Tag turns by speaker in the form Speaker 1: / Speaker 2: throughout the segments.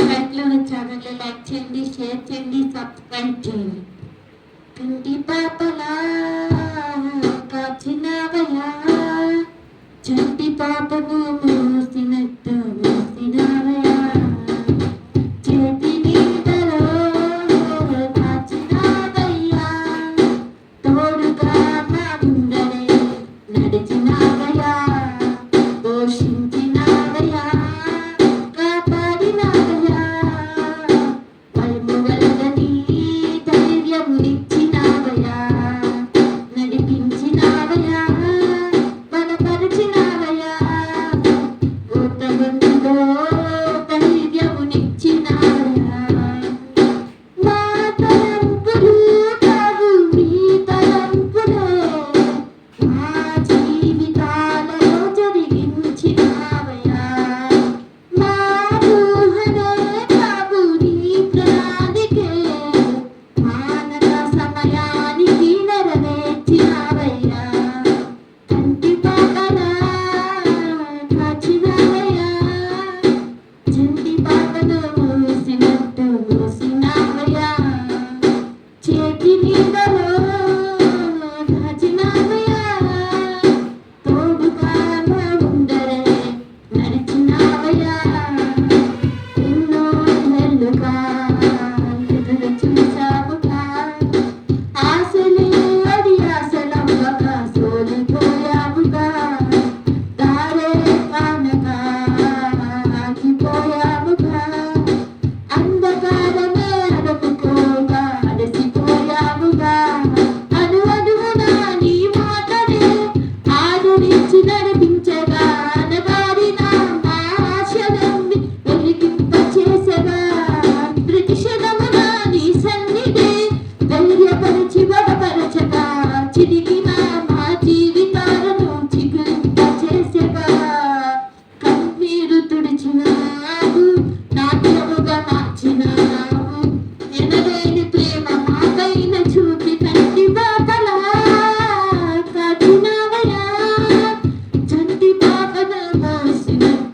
Speaker 1: లైక్లో వచ్చారంటే లైక్ చేయండి షేర్ చేయండి సబ్స్క్రైబ్ చేయండి. కంటి పాపలా కాచినావయా చంటి పాపము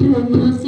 Speaker 1: Uhum.